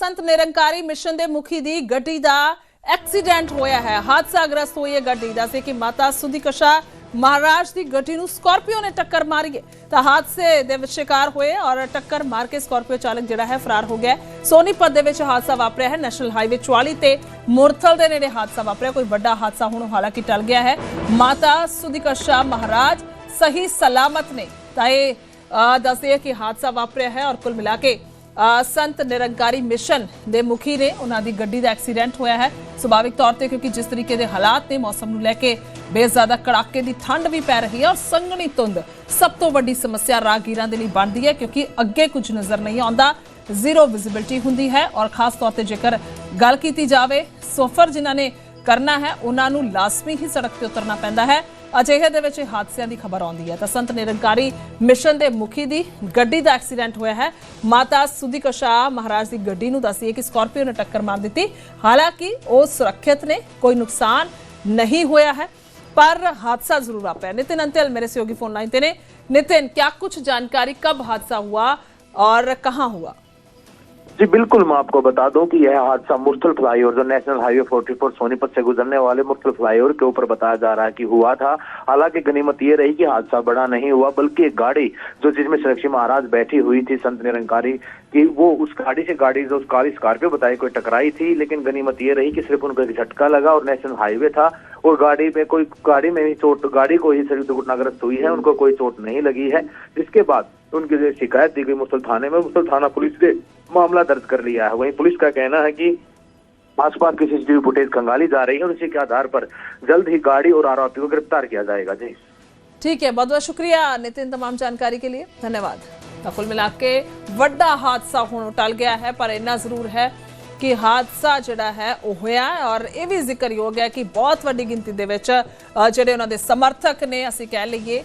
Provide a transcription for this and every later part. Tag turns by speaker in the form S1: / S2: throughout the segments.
S1: Sant Nirankari mission ਦੇ ਮੁਖੀ ਦੀ ਗੱਡੀ ਦਾ ਐਕਸੀਡੈਂਟ ਹੋਇਆ ਹੈ। ਹਾਦਸਾਗ੍ਰਸਤ ਹੋਈ ਹੈ ਗੱਡੀ ਦਾ ਸੀ ਕਿ ਮਾਤਾ ਸੁਦੀਕਸ਼ਾ ਮਹਾਰਾਜ ਦੀ ਗੱਡੀ ਨੂੰ ਸਕਾਰਪੀਓ ਨੇ ਟੱਕਰ ਮਾਰੀ ਹੈ। ਤਾਂ ਹਾਦਸੇ ਦੇ ਵਿੱਚ ਸ਼ਿਕਾਰ ਹੋਏ ਔਰ ਟੱਕਰ ਮਾਰ ਕੇ ਸਕਾਰਪੀਓ ਚਾਲਕ ਜਿਹੜਾ ਹੈ ਫਰਾਰ ਹੋ ਗਿਆ ਸੋਨੀਪਤ ਦੇ ਵਿੱਚ ਹਾਦਸਾ ਵਾਪਰਿਆ ਹੈ। ਨੈਸ਼ਨਲ ਹਾਈਵੇ 44 ਤੇ ਮੁਰਥਲ ਦੇ ਨੇੜੇ ਹਾਦਸਾ ਵਾਪਰਿਆ। ਕੋਈ ਵੱਡਾ ਹਾਦਸਾ ਹੁਣ ਹਾਲਾਂਕਿ ਟਲ ਗਿਆ ਹੈ। ਮਾਤਾ ਸੁਦੀਕਸ਼ਾ ਮਹਾਰਾਜ ਸਹੀ ਸਲਾਮਤ ਨੇ। ਤਾਂ ਇਹ ਦੱਸਦੇ ਹੈ ਕਿ ਹਾਦਸਾ ਵਾਪਰਿਆ ਹੈ ਔਰ ਕੁੱਲ ਮਿਲਾ ਕੇ ਸੰਤ ਨਿਰੰਕਾਰੀ ਮਿਸ਼ਨ ਦੇ ਮੁਖੀ ਨੇ ਉਹਨਾਂ ਦੀ ਗੱਡੀ ਦਾ ਐਕਸੀਡੈਂਟ ਹੋਇਆ ਹੈ। ਸੁਭਾਵਿਕ ਤੌਰ ਤੇ ਕਿਉਂਕਿ ਜਿਸ ਤਰੀਕੇ ਦੇ ਹਾਲਾਤ ਨੇ, ਮੌਸਮ ਨੂੰ ਲੈ ਕੇ ਬੇਜ਼ਿਆਦਾ ਕੜਾਕੇ ਦੀ ਠੰਡ ਵੀ ਪੈ ਰਹੀ ਹੈ ਔਰ ਸੰਘਣੀ ਧੁੰਦ ਸਭ ਤੋਂ ਵੱਡੀ ਸਮੱਸਿਆ ਰਾਹਗੀਰਾਂ ਦੇ ਲਈ ਬਣਦੀ ਹੈ ਕਿਉਂਕਿ ਅੱਗੇ ਕੁਝ ਨਜ਼ਰ ਨਹੀਂ ਆਉਂਦਾ। ਜ਼ੀਰੋ ਵਿਜ਼ਿਬਿਲਟੀ ਹੁੰਦੀ ਹੈ ਔਰ ਖਾਸ ਤੌਰ ਤੇ ਜੇਕਰ ਗੱਲ ਕੀਤੀ ਜਾਵੇ, ਸਫ਼ਰ ਜਿਨ੍ਹਾਂ ਨੇ ਕਰਨਾ ਹੈ, ਉਹਨਾਂ ਨੂੰ ਲਾਜ਼ਮੀ ਹੀ ਸੜਕ ਤੇ ਉਤਰਨਾ ਪੈਂਦਾ ਹੈ। ਅਜਿਹੇ ਦੇ ਵਿੱਚ ਹਾਦਸਿਆਂ ਦੀ ਖਬਰ ਆਉਂਦੀ ਹੈ ਤਾਂ ਸੰਤ ਨਿਰੰਕਾਰੀ ਮਿਸ਼ਨ ਦੇ ਮੁਖੀ ਦੀ ਗੱਡੀ ਦਾ ਐਕਸੀਡੈਂਟ ਹੋਇਆ ਹੈ। ਮਾਤਾ ਸੁਦੀ ਕਸ਼ਾ ਮਹਾਰਾਜ ਦੀ ਗੱਡੀ ਨੂੰ ਦੱਸੀ ਕਿ ਸਕਾਰਪੀਓ ਨੇ ਟੱਕਰ ਮਾਰ ਦਿੱਤੀ। ਹਾਲਾਂਕਿ ਉਹ ਸੁਰੱਖਿਅਤ ਨੇ, ਕੋਈ ਨੁਕਸਾਨ ਨਹੀਂ ਹੋਇਆ ਹੈ, ਪਰ ਹਾਦਸਾ ਜ਼ਰੂਰ ਆਪਿਆ ਨਿਤਿਨ ਅੰਤਲ ਮੇਰੇ ਸਹਿਯੋਗੀ ਫੋਨ ਲਾਈਨ ਤੇ ਨੇ। ਨਿਤਿਨ ਕੀ ਕੁਝ ਜਾਣਕਾਰੀ, ਕਬ ਹਾਦਸਾ ਹੁਆ और कहाँ हुआ
S2: जी, बिल्कुल मैं आपको बता दूँ कि यह हादसा मुर्तल फ्लाईओवर, जो नेशनल हाईवे 44 सोनीपत से गुजरने वाले मुर्तल फ्लाईओवर के ऊपर बताया जा रहा है कि हुआ था। हालाँकि गनीमत ये रही कि हादसा बड़ा नहीं हुआ, बल्कि एक गाड़ी, जो जिसमें सुरक्षी महाराज बैठी हुई थी, संत निरंकारी की, वो उस गाड़ी से गाड़ी, जो काली स्कॉर्पियो बताई, कोई टकराई थी, लेकिन गनीमत ये रही कि सिर्फ़ उनको एक झटका लगा और नेशनल हाईवे था और गाड़ी में कोई, गाड़ी में ही चोट, गाड़ी को ही शरीर दुर्घटनाग्रस्त हुई है, उनको कोई चोट नहीं लगी है। जिसके बाद उनकी जो शिकायत दी गई मुसल थाने में मुसल थाना पुलिस ने मामला दर्ज कर लिया है वहीं पुलिस का कहना है कि आसपास की सीसीटीवी फुटेज खंगाली जा रही है और इसी के आधार पर जल्द ही गाड़ी और आरोपी को गिरफ्तार किया जाएगा जी
S1: ठीक है बहुत बहुत शुक्रिया नितिन तमाम जानकारी के लिए धन्यवाद ਤਾਂ ਕੁੱਲ ਮਿਲਾ ਕੇ ਵੱਡਾ ਹਾਦਸਾ ਹੁਣ ਟਲ ਗਿਆ ਹੈ ਪਰ ਇੰਨਾ ਜ਼ਰੂਰ ਹੈ ਕਿ ਹਾਦਸਾ ਜਿਹੜਾ ਹੈ ਉਹ ਹੋਇਆ ਹੈ ਔਰ ਇਹ ਵੀ ਜ਼ਿਕਰਯੋਗ ਹੈ ਕਿ ਬਹੁਤ ਵੱਡੀ ਗਿਣਤੀ ਦੇ ਵਿੱਚ ਅ, ਜਿਹੜੇ ਉਹਨਾਂ ਦੇ ਸਮਰਥਕ ਨੇ ਅਸੀਂ ਕਹਿ ਲਈਏ ਅ,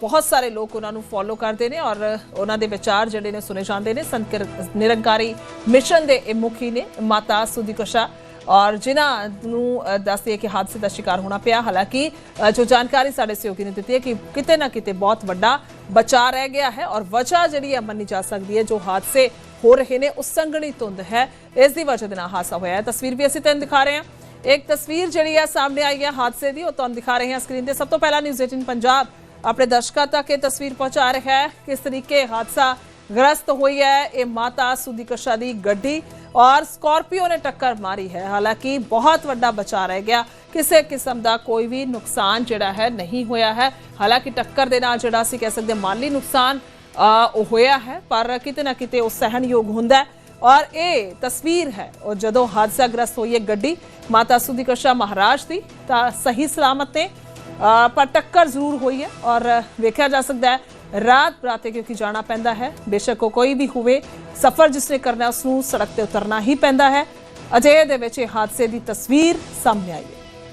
S1: ਬਹੁਤ ਸਾਰੇ ਲੋਕ ਉਹਨਾਂ ਨੂੰ ਫੋਲੋ ਕਰਦੇ ਨੇ ਔਰ ਉਹਨਾਂ ਦੇ ਵਿਚਾਰ ਜਿਹੜੇ ਨੇ ਸੁਣੇ ਜਾਂਦੇ ਨੇ। ਸੰਤ ਨਿਰੰਕਾਰੀ ਮਿਸ਼ਨ ਦੇ ਇਹ ਮੁਖੀ ਨੇ ਮਾਤਾ ਸੁਦੀਕਸ਼ਾ ਔਰ ਜਿਨ੍ਹਾਂ ਨੂੰ ਅ, ਹੈ ਕਿ ਹਾਦਸੇ ਦਾ ਸ਼ਿਕਾਰ ਹੋਣਾ ਪਿਆ। ਹਾਲਾਂਕਿ ਜੋ ਜਾਣਕਾਰੀ ਸਾਡੇ ਸਹਿਯੋਗੀ ਨੇ ਦਿੱਤੀ ਹੈ ਕਿ ਕਿਤੇ ਨਾ ਕਿਤੇ ਬਹੁਤ ਵੱਡਾ ਬਚਾਅ ਰਹਿ ਗਿਆ ਹੈ ਔਰ ਵਜ੍ਹਾ ਜਿਹੜੀ ਹੈ ਮੰਨੀ ਜਾ ਸਕਦੀ ਹੈ ਜੋ ਹਾਦਸੇ ਹੋ ਰਹੇ ਨੇ ਉਹ ਸੰਘਣੀ ਧੁੰਦ ਹੈ। ਇਸ ਦੀ ਵਜ੍ਹਾ ਦੇ ਨਾਲ ਹਾਦਸਾ ਹੋਇਆ ਹੈ। ਤਸਵੀਰ ਵੀ ਅਸੀਂ ਤੁਹਾਨੂੰ ਦਿਖਾ ਰਹੇ ਹਾਂ। ਇੱਕ ਤਸਵੀਰ ਜਿਹੜੀ ਹੈ ਸਾਹਮਣੇ ਆਈ ਹੈ ਹਾਦਸੇ ਦੀ ਉਹ ਤੁਹਾਨੂੰ ਦਿਖਾ ਰਹੇ ਹਾਂ ਸਕਰੀਨ ਤੇ। ਸਭ ਤੋਂ ਪਹਿਲਾਂ ਨਿਊਜ਼ 18 ਪੰਜਾਬ ਆਪਣੇ ਦਰਸ਼ਕਾਂ ਤੱਕ ਇਹ ਤਸਵੀਰ ਪਹੁੰਚਾ ਰਿਹਾ ਹੈ ਕਿਸ ਤਰੀਕੇ ਹਾਦਸਾ ਗ੍ਰਸਤ ਹੋਈ ਹੈ। ਇਹ ਮਾਤਾ ਸੁਦੀਕਸ਼ਾ ਦੀ ਗੱਡੀ ਔਰ ਸਕਾਰਪੀਓ ਨੇ ਟੱਕਰ ਮਾਰੀ ਹੈ। ਹਾਲਾਂਕਿ ਬਹੁਤ ਵੱਡਾ ਬਚਾ ਰਹਿ ਗਿਆ। ਕਿਸੇ ਕਿਸਮ ਦਾ ਕੋਈ ਵੀ ਨੁਕਸਾਨ ਜਿਹੜਾ ਹੈ ਨਹੀਂ ਹੋਇਆ ਹੈ। ਹਾਲਾਂਕਿ ਟੱਕਰ ਦੇ ਨਾਲ ਜਿਹੜਾ ਅਸੀਂ ਕਹਿ ਸਕਦੇ ਮਾਲੀ ਨੁਕਸਾਨ ਉਹ ਹੋਇਆ ਹੈ, ਪਰ ਕਿਤੇ ਨਾ ਕਿਤੇ ਉਹ ਸਹਿਣਯੋਗ ਹੁੰਦਾ ਹੈ ਔਰ ਇਹ ਤਸਵੀਰ ਹੈ। ਉਹ ਜਦੋਂ ਹਾਦਸਾ ਗ੍ਰਸਤ ਹੋਈ ਹੈ ਗੱਡੀ ਮਾਤਾ ਸੁਦੀਕਸ਼ਾ ਮਹਾਰਾਜ ਦੀ ਤਾਂ ਸਹੀ ਸਲਾਮਤ ਨੇ। ਪਰ ਟੱਕਰ ਜ਼ਰੂਰ ਹੋਈ ਹੈ ਔਰ ਵੇਖਿਆ ਜਾ ਸਕਦਾ ਹੈ ਰਾਤ ਬਰਾਤੇ ਕਿਉਂਕਿ ਜਾਣਾ ਪੈਂਦਾ ਹੈ। ਬੇਸ਼ੱਕ ਉਹ ਕੋਈ ਵੀ ਹੋਵੇ, ਸਫ਼ਰ ਜਿਸਨੇ ਕਰਨਾ ਉਸ ਨੂੰ ਸੜਕ ਤੇ ਉਤਰਨਾ ਹੀ ਪੈਂਦਾ ਹੈ। ਅਜੇ ਦੇ ਵਿੱਚ ਇਹ ਹਾਦਸੇ ਦੀ ਤਸਵੀਰ ਸਾਹਮਣੇ ਆਈ ਹੈ।